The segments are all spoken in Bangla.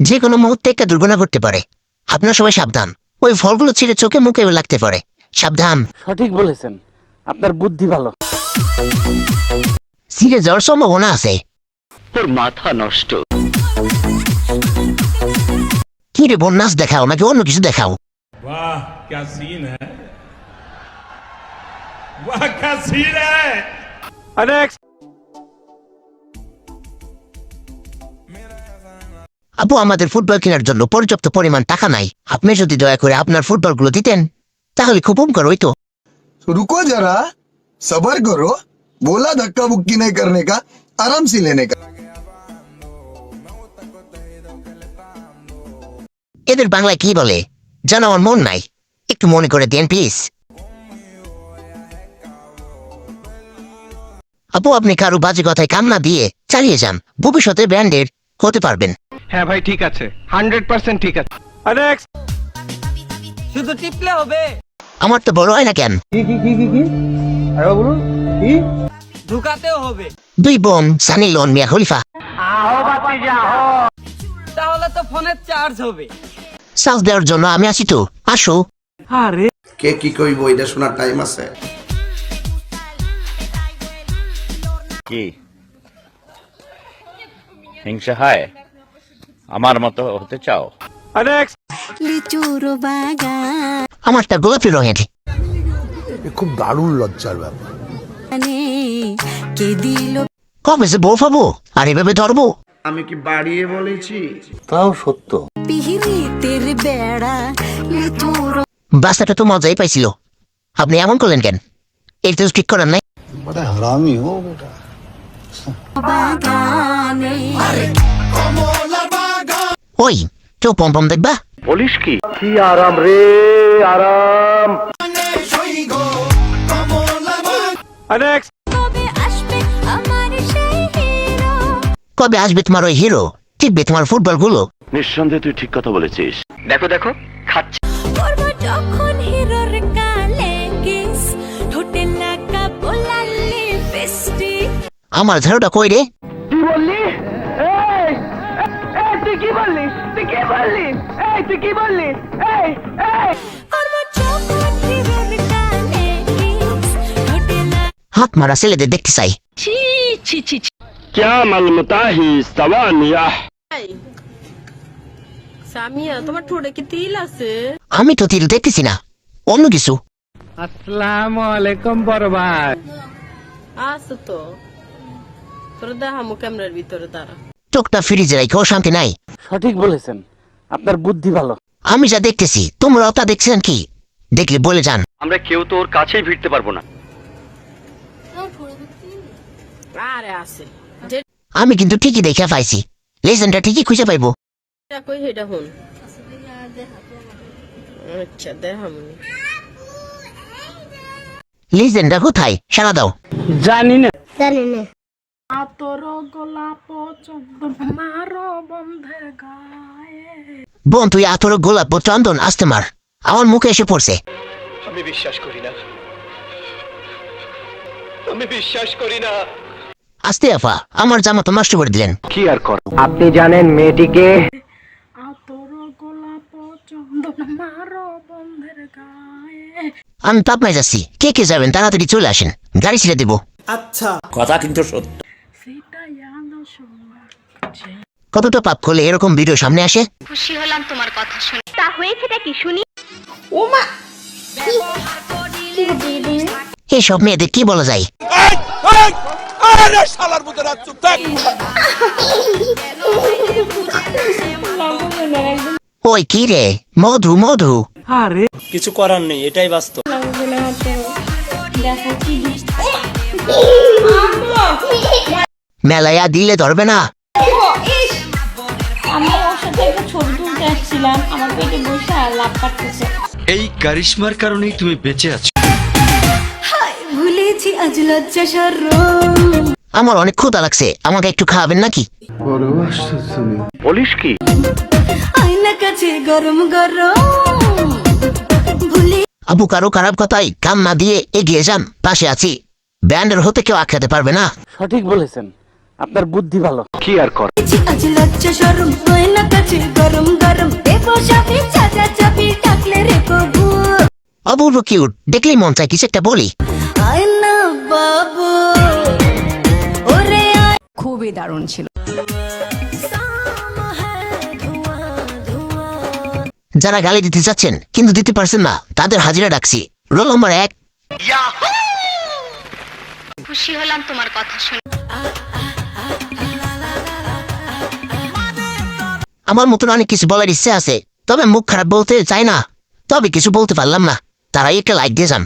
যে কোনো মুহূর্তে একটা দুর্ঘটনা ঘটতে পারে আপনার সবাই সাবধান ওই ফলগুলো ছিঁড়ে চোখে মুখে লাগতে পারে সাবধান সঠিক বলেছেন আপনার বুদ্ধি ভালো ছিঁড়ে যাওয়ার সম্ভাবনা আছে তোর মাথা নষ্ট কি রে বোন নাচ দেখাও নাকি অন্য কিছু দেখাও वाह क्या सीन है वाह क्या सीन है আপু আমাদের ফুটবল কেনার জন্য পর্যাপ্ত পরিমাণ টাকা নাই আপনি যদি দয়া করে আপনার ফুটবলগুলো দিতেন তাহলে খুব উপকার হইতো तो रुको जरा सबर करो बोला धक्का बुक्की नहीं करने का आराम से लेने का এদের বাংলায় কি বলে যেন আমার মন নাই একটু মনে করে দেন প্লিজ আপু আপনি কারো বাজে কথায় কাম না দিয়ে চালিয়ে যান ভবিষ্যতে ব্র্যান্ডের হতে পারবেন হ্যাঁ ভাই ঠিক আছে। হান্ড্রেড পার্সেন্ট ঠিক আছে। শুধু টিপলে হবে। আমার তো বড় হয় না কেন? ঢুকাতেও হবে। দুই বোন সানি লোন মিয়া খলিফা। তাহলে তো ফোনের চার্জ হবে। সাজ দেওয়ার জন্য আমি আছি তো। আসো। আরে। কে কি কইব এটা শোনার টাইম আছে। কি? হিংসা হয়? আমার মতো হতে চাও? লিচুর বাগান। আমারটা গোলাপি রঙের খুব দারুণ লজ্জার ব্যাপার। মানে কবে আর এভাবে ধরবো? আমি কি বাড়িয়ে বলেছি? তাও সত্য। তো মজাই পাইছিল। আপনি এমন করলেন কেন? এর তো ঠিক করার নাই। হারামি ও বাগানে। ওই কেউ পম পম দেখবা। বলিস কি? আসবে আমার সেই হিরো? কবে আসবে তোমার ওই হিরো? টিপবে তোমার ফুটবলগুলো নিঃসন্দেহে তুই ঠিক কথা বলেছিস। দেখো দেখো খাচ্ছে। যখন হিরোর কালে কিস ঠোঁটে লাগা বোলালি ফেস্টি। আমার ঝাড়ুটা কই রে? কি বললি তুই কি বললি এই তুই কি বললি এই এই। হাত মারা ছেলেদের দেখতে চাই। ছি ছি ছি সামিয়া তোমার ঠোঁটে কি তিল আছে? আমি তো তিল দেখতেছি না। অন্য কিছু। আসসালামু আলাইকুম তো? তোর দেহা ক্যামেরার ভিতরে দাঁড়া? টুকটা ফ্রিজে রাখো শান্তি নাই। সঠিক বলেছেন। আপনার বুদ্ধি ভালো। আমি যা দেখতেছি তোমরাও তা দেখছেন কি? দেখলে বলে যান। আমরা কেউ তো ওর কাছেই ভিড়তে পারব না। আরে আছে। আমি কিন্তু ঠিকই দেখে পাইছি। লেজেন্ডটা ঠিকই খুঁজে পাইবো। কই হুন? আচ্ছা দেখামনি। লেজেন্ডটা কোথায়? সারা দাও। জানি না। বোন তুই আতর গোলাপ চন্দন আসতে মার। আমার মুখে এসে পড়ছে। আমি বিশ্বাস করি না। আমি বিশ্বাস করি না। আস্তে আফা আমার জামা তো নষ্ট করে দিলেন। কি আর কর আপনি জানেন মেয়েটিকে? আমি পাপনায় যাচ্ছি কে কে যাবেন? তাড়াতাড়ি চলে আসেন। গাড়ি ছেড়ে দেবো। কথা কিন্তু সত্য। কতটা পাপ করলে এরকম ভিডিও সামনে আসে? এইসব মেয়েদের কি বলা যায়? ওই কি রে? মধু মধু। আরে। কিছু করার নেই এটাই বাস্তব। মেলায়া দিলে ধরবে না। আমি ওর সাথে একটা ছবি তুলতে আসছিলাম আমার পেটে বসে আর লাভ কাটতেছে। এই কারিশমার কারণেই তুমি বেঁচে আছো। ভুলেছি আজ লজ্জা সরম আমার অনেক ক্ষুধা লাগছে আমাকে একটু খাওয়াবেন নাকি? বলিস কি? আয়না কাছে গরম গরম। ভুলে আবু কারও খারাপ কথাই কাম না দিয়ে এগিয়ে যান পাশে আছি। ব্যান্ডের হতে কেউ আটকাতে পারবে না। সঠিক বলেছেন। আপনার বুদ্ধি ভালো। কি আর কর অপূর্ব কিউট দেখলেই মন চায় কিছু একটা বলি। আয় না বাবু। ওরে আয়। খুবই দারুণ ছিল। যারা গালি দিতে চাচ্ছেন কিন্তু দিতে পারছেন না তাদের হাজিরা ডাকছি রোল নম্বর এক। খুশি হলাম তোমার কথা শুনে। আমার মতন অনেক কিছু বলার ইচ্ছে আছে। তবে মুখ খারাপ বলতে চাই না। তবে কিছু বলতে পারলাম না। তারাই একটা লাইক দিয়ে যান।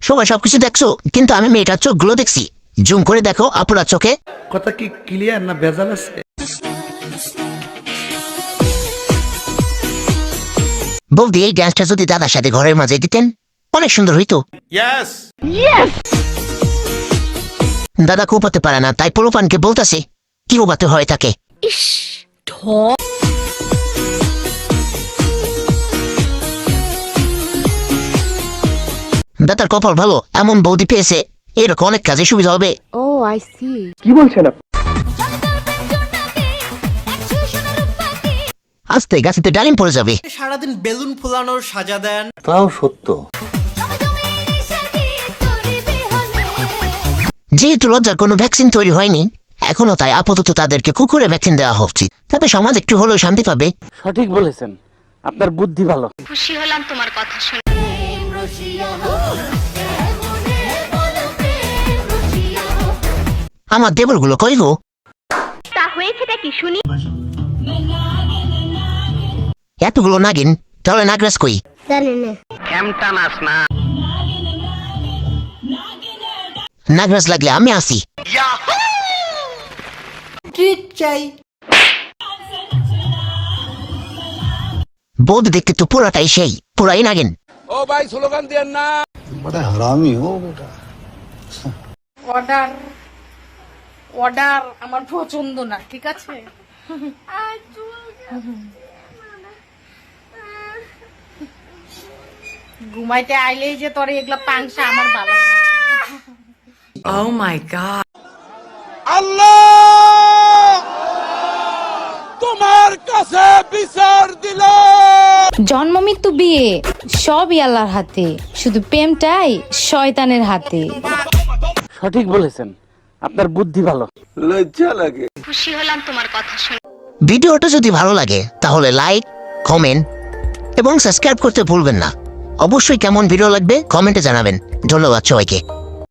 সবাই সবকিছু দেখছ কিন্তু আমি মেয়েটার চোখগুলো দেখছি। জুম করে দেখো আপনার চোখে। কথা কি ক্লিয়ার না ভেজাল আছে? বৌদি এই ড্যান্সটা যদি দাদার সাথে ঘরের মাঝে দিতেন অনেক সুন্দর হইতো। यस দাদা কোপাতে পারে না তাই পোলোপানকে বলতেছে কি কোপাতে হয় তাকে। দাদার কপাল ভালো এমন বৌদি পেয়েছে এরকম অনেক কাজে সুবিধা হবে। ও আই সি কি বলছেন আস্তে গাছেতে ডালিম পড়ে যাবে। সারাদিন বেলুন ফুলানোর সাজা দেন। যেহেতু লজ্জার কোনো ভ্যাকসিন তৈরি হয়নি এখনও তাই আপাতত তাদেরকে কুকুরে ভ্যাকসিন দেওয়া উচিত তবে সমাজ একটু হলেও শান্তি পাবে। সঠিক বলেছেন। আপনার বুদ্ধি ভালো। খুশি হলাম তোমার কথা শুনে। আমার দেবরগুলো কই গো? তা হয়েছেটা কি শুনি? এতগুলো নাগিন তাহলে নাগরাজ কই? জানি না। নার্ভাস লাগলে আমি আসি চাই। বোধ দেখতে তো পুরাটাই সেই পুরাই নাগেন। ও ভাই স্লোগান দেন না। বড় হারামি ও অর্ডার অর্ডার আমার পছন্দ না ঠিক আছে? ঘুমাইতে আইলেই যে তোর এগুলা পাংশা আমার ভালো Oh my God. আল্লাহ! তোমার কাছে বিচার দিলাম জন্ম মৃত্যু বিয়ে সবই আল্লাহর হাতে। শুধু প্রেমটাই শয়তানের হাতে। সঠিক বলেছেন। আপনার বুদ্ধি ভালো। লজ্জা লাগে। খুশি হলাম তোমার কথা শুনে। ভিডিওটা যদি ভালো লাগে তাহলে লাইক কমেন্ট এবং সাবস্ক্রাইব করতে ভুলবেন না। অবশ্যই কেমন ভিডিও লাগবে কমেন্টে জানাবেন। ধন্যবাদ সবাইকে।